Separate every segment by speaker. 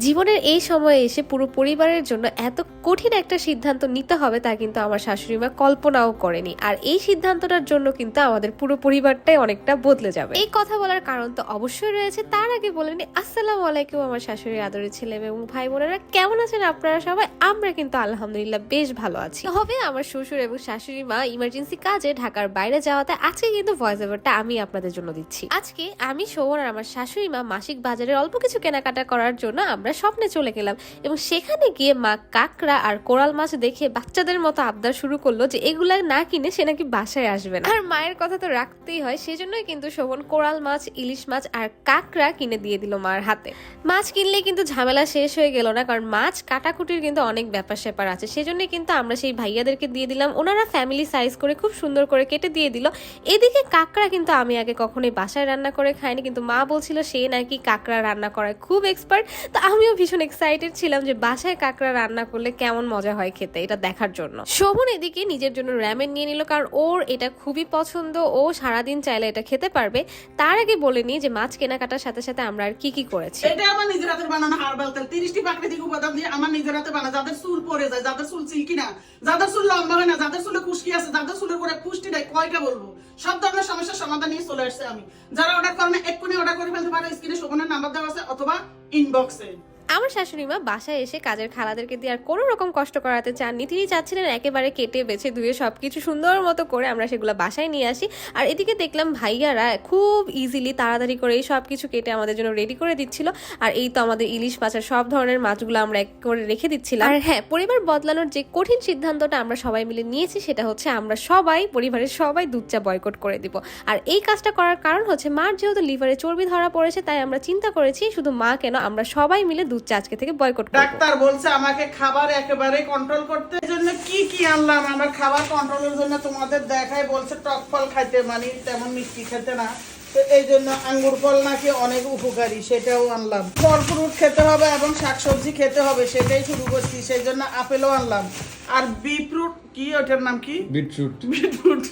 Speaker 1: জীবনের এই সময়ে এসে পুরো পরিবারের জন্য এত কঠিন একটা সিদ্ধান্ত নিতে হবে তা কিন্তু আমার শাশুড়ি মা কল্পনাও করেনি। আর এই সিদ্ধান্তটার জন্য কিন্তু আমাদের পুরো পরিবারটাই অনেকটা বদলে যাবে। এই কথা বলার কারণ তো অবশ্যই রয়েছে। তার আগে বলে নি, আসসালামু আলাইকুম আমার শাশুড়ি আদরের ছেলে এবং ভাই বোনেরা, কেমন আছেন আপনারা সবাই? আমরা কিন্তু আলহামদুলিল্লাহ বেশ ভালো আছি। হবে আমার শ্বশুর এবং শাশুড়ি মা ইমার্জেন্সি কাজে ঢাকার বাইরে যাওয়াতে আজকে কিন্তু ভয়েস ওভারটা আমি আপনাদের জন্য দিচ্ছি। আজকে আমি শোভন আর আমার শাশুড়ি মা মাসিক বাজারের অল্প কিছু কেনাকাটা করার জন্য আমরা স্বপ্নে চলে গেলাম। এবং সেখানে গিয়ে মা কাকড়া আর কোরাল মাছ দেখে বাচ্চাদের মতো আবদার শুরু করল যে এগুলা না কিনে সে নাকি বাসায় আসবে না। আর মায়ের কথা তো রাখতেই হয়, সেজন্যই কিন্তু শোভন কোরাল মাছ, ইলিশ মাছ আর কাকড়া কিনে দিয়ে দিল মার হাতে। মাছ কিনলে কিন্তু ঝামেলা শেষ হয়ে গেল না, কারণ মাছ কাটাকুটির কিন্তু অনেক ব্যাপার স্যাপার আছে। সেজন্যই কিন্তু আমরা সেই ভাইয়াদেরকে দিয়ে দিলাম। ওনারা ফ্যামিলি সাইজ করে খুব সুন্দর করে কেটে দিয়ে দিল। এদিকে কাকড়া কিন্তু আমি আগে কখনোই বাসায় রান্না করে খাইনি, কিন্তু মা বলছিল সে নাকি কাকড়া রান্না করায় খুব এক্সপার্ট তো আমিও ভীষণ এক্সাইটেড ছিলাম যে বাসায় কাকড়া রান্না করলে কেমন মজা হয় খেতে, এটা দেখার জন্য। শোভন এদিকে নিজের জন্য র্যামেন নিয়ে নিল কারণ ওর এটা খুবই পছন্দ, ও সারাদিন চাইলে এটা খেতে পারবে। তার আগে বলে নিই যে মাছ কেনাকাটার সাথে সাথে আমরা আর কি কি করেছি।
Speaker 2: এটা আমার নিজের হাতের বানানো হার্বাল তেল তিরিশটি প্রাকৃতিক উপাদান দিয়ে আমার নিজের হাতে বানা যাদের চুল পড়ে যায়, যাদের চুল সিল্কি না, যাদের চুল লম্বা হয় না, যাদের চুলে খুশকি আছে, যাদের চুলের করে পুষ্টি নেই, কয়টা বলব? সব ধরনের সমস্যার সমাধান নিয়ে চলে আসছে আমি। যারা অর্ডার করেন এক্ষুনি অর্ডার করে ফেলতে পারো স্ক্রিনে শোভনের নাম্বার দেওয়া আছে, অথবা inboxing.
Speaker 1: আমার শাশুড়ি মা বাসায় এসে কাজের খালাদেরকে দিয়ে আর কোনো রকম কষ্ট করাতে চাননি। তিনি চাচ্ছিলেন একেবারে কেটে বেছে ধুয়ে সব কিছু সুন্দর মতো করে আমরা সেগুলো বাসায় নিয়ে আসি। আর এদিকে দেখলাম ভাইয়ারা খুব ইজিলি তাড়াতাড়ি করে এই সব কিছু কেটে আমাদের জন্য রেডি করে দিচ্ছিল। আর এই তো আমাদের ইলিশ মাছের সব ধরনের মাছগুলো আমরা এক করে রেখে দিচ্ছিলাম। আর হ্যাঁ পরিবার বদলানোর যে কঠিন সিদ্ধান্তটা আমরা সবাই মিলে নিয়েছি সেটা হচ্ছে আমরা সবাই, পরিবারের সবাই দুধ চা বয়কট করে দিব। আর এই কাজটা করার কারণ হচ্ছে মার যেহেতু লিভারে চর্বি ধরা পড়েছে, তাই আমরা চিন্তা করেছি শুধু মা কেন, আমরা সবাই মিলে দুধ চা আজকে থেকে বয়কট করব।
Speaker 2: ডাক্তার বলছে আমাকে খাবার একেবারে কন্ট্রোল করতে। জন্য কি কি আনলাম? আমার খাবার কন্ট্রোলের জন্য তোমাদের দেখাই বলছে টক ফল খাইতে মানে তেমন মিষ্টি খেতে না। তো এই জন্য আঙ্গুর ফল নাকি অনেক উপকারী সেটাও আনলাম। ফল ফ্রুট খেতে হবে এবং শাকসবজি খেতে হবে সেটাই শুরু করছি সেই জন্য আপেলও আনলাম। আর বিটরুট কি ওটার নাম কি?
Speaker 3: বিটরুট।
Speaker 2: বিটরুট।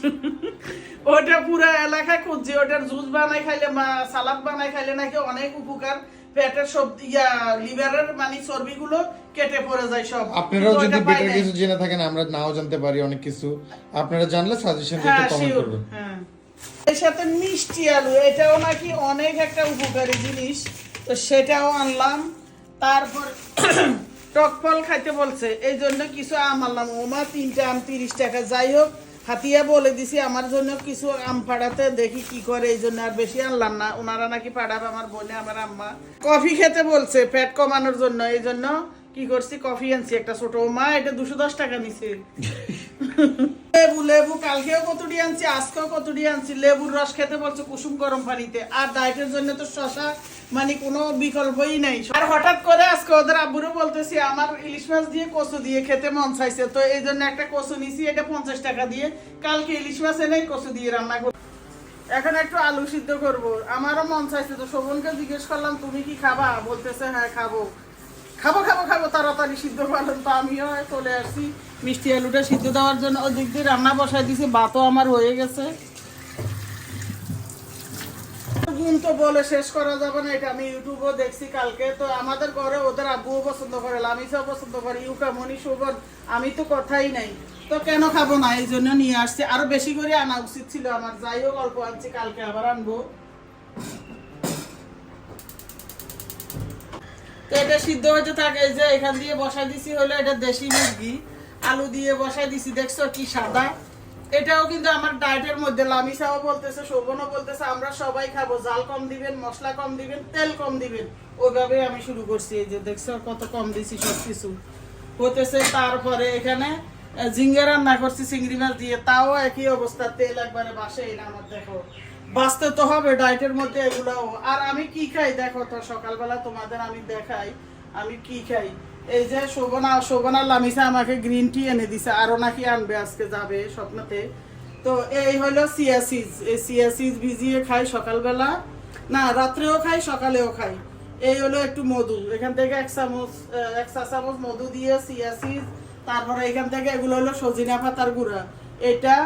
Speaker 2: ওটা পুরো এলাকায় খুঁজছি ওটার জুস বানাই খাইলে মা- সালাদ বানাই খাইলে নাকি অনেক উপকার। পেটের সব ইয়া লিভারের মানে চর্বিগুলো কেটে পড়ে যায় সব।
Speaker 3: আপনারাও যদি বেটার কিছু জেনে থাকেন আমরা নাও জানতে পারি অনেক কিছু। আপনারা জানলে সাজেশন একটু কমেন্ট করবেন।
Speaker 2: হ্যাঁ। এর সাথে মিষ্টি আলু এটাও নাকি অনেক একটা উপকারী জিনিস। তো সেটাও আনলাম। তারপর টক ফল খাইতে বলছে এই জন্য কিছু আম আনলাম। ওমা তিনটা আম তিরিশ টাকা। যাই হোক হাতিয়া বলে দিছি, আমার জন্য কিছু আম পাড়াতে দেখি কি করে, এই জন্য আর বেশি আনলাম না। ওনারা নাকি পাড়াবে আমার বোনে, আমার আম্মা। কফি খেতে বলছে, পেট কমানোর জন্য, এই জন্য কি করছি? কফি আনছি একটা ছোট। মা এটা দুশো দশ টাকা নিছে। লেবু লেবু কালকেও কতটি আনছি আজকেও কতটি আনছি? লেবুর রস খেতে বলছে কুসুম গরম পানিতে। আর ডায়েটের জন্য তো শশা মানে কোনো বিকল্পই নেই। আর হঠাৎ করে আজকে ওদের আব্বুরও বলতেছি আমার ইলিশ মাছ দিয়ে কচু দিয়ে খেতে মন চাইছে। তো এই জন্য একটা কচু নিছি এটা পঞ্চাশ টাকা দিয়ে। কালকে ইলিশ মাছ এনে কচু দিয়ে রান্না করব এখন একটু আলু সিদ্ধ করব। আমারও মন চাইছে। তো শোভনকে জিজ্ঞেস করলাম তুমি কি খাবা? বলতেছে হ্যাঁ খাব। খাব খাব খাব, তাড়াতাড়ি সিদ্ধ পালন তো আমিও চলে আসছি। মিষ্টি আলুটা সিদ্ধ দেওয়ার জন্য ওই দিক দিয়ে রান্না বসাই দিছি, ভাতও আমার হয়ে গেছে। গুণ তো বলে শেষ করা যাবে না, এটা আমি ইউটিউবও দেখছি কালকে। তো আমাদের ঘরে ওদের আব্বুও পছন্দ করে, লামিসাও পছন্দ করে, ইউকা মনি শোভন, আমি তো কথাই নাই। তো কেন খাব না? এই জন্য নিয়ে আসছি। আরও বেশি করে আনা উচিত ছিল আমার। যাই হোক, অল্প আনছি, কালকে আবার আনব। এটা সিদ্ধ হতে থাকে যে এখান দিয়ে বসাই দিছি হলো এটা দেশি মুরগি, আলু দিয়ে বসাই দিছি, দেখছ কি সাদা। এটাও কিন্তু আমার ডায়েটের মধ্যে লামিসাও বলতেছে, শোভনও বলতেছে, আমরা সবাই খাব, জাল কম দিবেন, মশলা কম দিবেন, তেল কম দিবেন। ওইভাবে আমি শুরু করছি, এই যে দেখছ কত কম দিছি সব কিছু হতেছে তারপরে এখানে ঝিঙ্গে রান্না করছি, চিংড়ি মাছ দিয়ে, তাও একই অবস্থা, তেল একবারে বাসে না আমার দেখো। বাঁচতে তো হবে ডায়েটের মধ্যে এগুলাও আর আমি কি খাই? দেখো তো, সকালবেলা তোমাদের আমি দেখাই। আমি কি খাই? এই যে শোভনা শোভনা লামিসা আমাকে গ্রিন টি এনে দিছে, আরও নাকি আনবে আজকে যাবে স্বপ্নতে। তো এই হলো সিয়াসিজ এই সিয়াসিজ ভিজিয়ে খাই সকালবেলা। না, রাত্রেও খাই, সকালেও খাই। এই হলো একটু মধু। এখান থেকে এক চামচ এক চা চামচ মধু দিয়ে সিয়াসিজ তারপরে এখান থেকে এগুলো হলো সজিনা পাতার গুঁড়া। এটা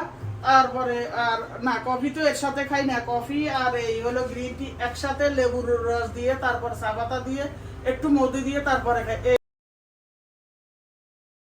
Speaker 2: তারপরে আর, না কফি তো এর সাথে খাই না কফি আর এই হলো গ্রিন টি একসাথে লেবুর রস দিয়ে, তারপর চা পাতা দিয়ে, একটু মধু দিয়ে, তারপরে খাই।